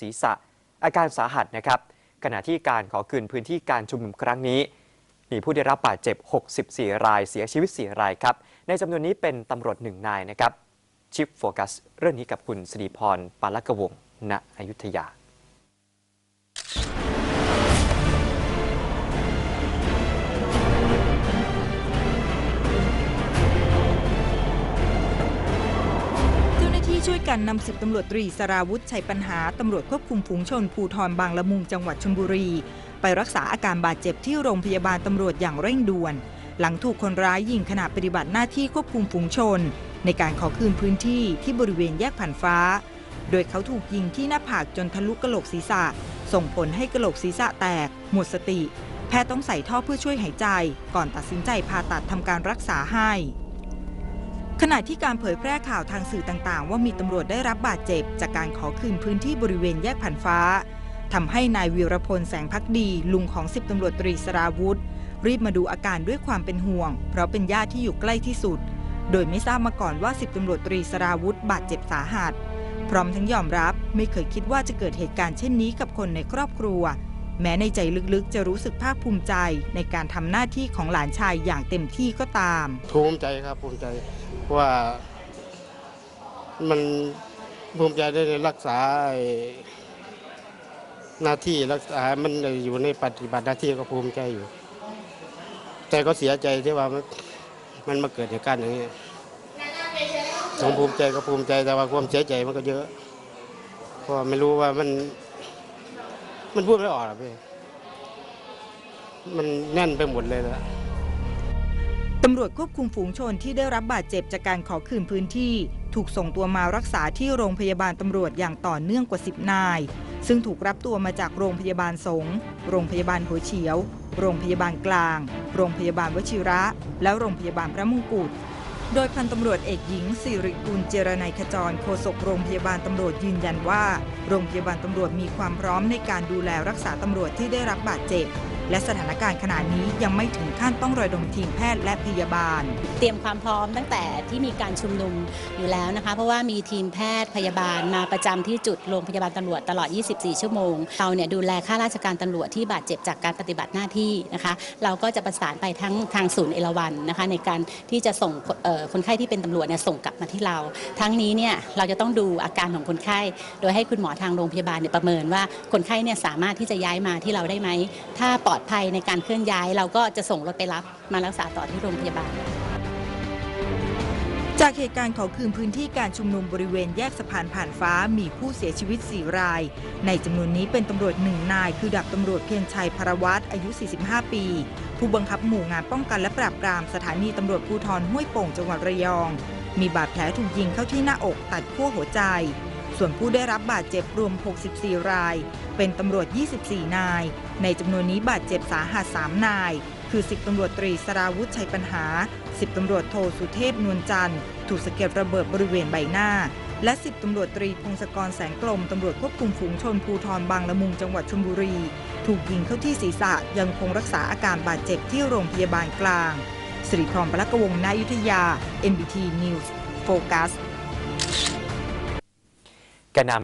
ศีรษะ อาการสาหัสนะครับ ขณะที่การขอคืนพื้นที่การชุมนุมครั้งนี้ มีผู้ได้รับบาดเจ็บ 64 รายเสียชีวิต 4 รายครับ ในจำนวนนี้เป็นตำรวจหนึ่งนายนะครับ ชิปโฟกัส เรื่องนี้กับคุณสิริพรปาลกวงศ์ณอยุธยา กันนำสิบตำรวจตรีสราวุธชัยปัญหาตำรวจควบคุมฝูงชนภูทรบางละมุงจังหวัดชลบุรี ไปรักษาอาการบาดเจ็บที่โรงพยาบาลตำรวจอย่างเร่งด่วน หลังถูกคนร้ายยิงขณะปฏิบัติหน้าที่ควบคุมฝูงชน ในการขอคืนพื้นที่ที่บริเวณแยกผ่านฟ้า โดยเขาถูกยิงที่หน้าผากจนทะลุกะโหลกศีรษะ ส่งผลให้กะโหลกศีรษะแตก หมดสติ แพทย์ต้องใส่ท่อเพื่อช่วยหายใจ ก่อนตัดสินใจผ่าตัดทำการรักษาให้ ขณะที่การเผยแพร่ข่าวทางสื่อต่างๆ ว่ามีตำรวจได้รับบาดเจ็บ จากการขอคืนพื้นที่บริเวณแยกผ่านฟ้าทำให้นายวีรพลแสงพักดี ลุงของสิบตำรวจตรีสราวุธ รีบมาดูอาการด้วยความเป็นห่วง เพราะเป็นญาติที่อยู่ใกล้ที่สุด โดยไม่ทราบมาก่อนว่าสิบตำรวจตรีสราวุธบาดเจ็บสาหัส พร้อมทั้งยอมรับไม่เคยคิดว่าจะเกิดเหตุการณ์เช่นนี้กับคนในครอบครัว แม้ในใจลึกๆ จะรู้สึกภาคภูมิใจในการทำหน้าที่ของหลานชายอย่างเต็มที่ก็ตาม ภูมิใจครับภูมิใจว่ามันภูมิใจได้รักษาหน้าที่รักษา มันอยู่ในปฏิบัติหน้าที่ก็ภูมิใจอยู่ แต่ก็เสียใจที่ว่ามันมาเกิดเหตุการณ์อย่างนี้สงภูมิใจก็ภูมิใจแต่ว่าความเสียใจมันก็เยอะเพราะไม่รู้ว่ามัน มันพูดไม่ออกหรอกพี่ มันแน่นไปหมดเลยนะ ตำรวจควบคุมฝูงชนที่ได้รับบาดเจ็บจากการขอคืนพื้นที่ ถูกส่งตัวมารักษาที่โรงพยาบาลตำรวจอย่างต่อเนื่องกว่า 10 นาย ซึ่งถูกรับตัวมาจากโรงพยาบาลสงฆ์โรงพยาบาลหัวเฉียว โรงพยาบาลกลาง โรงพยาบาลวชิระ และโรงพยาบาลพระมงกุฎ โดยพันตำรวจเอกหญิงสิริกุลเจรนายขจรโฆษกโรงพยาบาลตำรวจยืนยันว่า โรงพยาบาลตำรวจมีความพร้อมในการดูแลรักษาตำรวจที่ได้รับบาดเจ็บ และสถานการณ์ขณะนี้ยังไม่ถึงขั้นต้องระดมทีมแพทย์และพยาบาล เตรียมความพร้อมตั้งแต่ที่มีการชุมนุมอยู่แล้วนะคะ เพราะว่ามีทีมแพทย์พยาบาลมาประจำที่จุดโรงพยาบาลตำรวจตลอด 24 ชั่วโมง เราเนี่ยดูแลข้าราชการตำรวจที่บาดเจ็บจากการปฏิบัติหน้าที่นะคะ เราก็จะประสานไปทั้งทางศูนย์เอราวันนะคะ ในการที่จะส่งคนไข้ที่เป็นตำรวจเนี่ยส่งกลับมาที่เรา ทั้งนี้เนี่ยเราจะต้องดูอาการของคนไข้ โดยให้คุณหมอทางโรงพยาบาลเนี่ยประเมินว่าคนไข้เนี่ยสามารถที่จะย้ายมาที่เราได้ไหมถ้าปลอดภัยในการเคลื่อนย้าย เราก็จะส่งรถไปรับมารักษาต่อที่โรงพยาบาล จากเหตุการณ์ขอคืนพื้นที่การชุมนุมบริเวณแยกสะพานผ่านฟ้ามีผู้เสียชีวิต 4 ราย ในจำนวนนี้เป็นตำรวจหนึ่งนาย คือดาบตำรวจเพียรชัยพรวัตรอายุ 45 ปี ผู้บังคับหมู่งานป้องกันและปราบปรามสถานีตำรวจภูธรห้วยโป่งจังหวัดระยอง มีบาดแผลถูกยิงเข้าที่หน้าอกตัดขั้วหัวใจ ส่วนผู้ได้รับบาดเจ็บรวม 64 ราย เป็นตำรวจ 24 นาย ในจำนวนนี้บาดเจ็บสาหัส 3 นาย คือ 10 ตำรวจตรีสราวุธชัยปัญหา 10 ตำรวจโทสุเทพนวลจันทร์ ถูกสะเก็ดระเบิดบริเวณใบหน้า และ 10 ตำรวจตรีพงศกรแสงกลม ตำรวจควบคุมฝูงชนภูทรบางละมุงจังหวัดชลบุรี ถูกยิงเข้าที่ศีรษะยังคงรักษาอาการบาดเจ็บที่โรงพยาบาลกลางสิริพรปลักวงศ์นายุทธยา NBT News Focus แกนน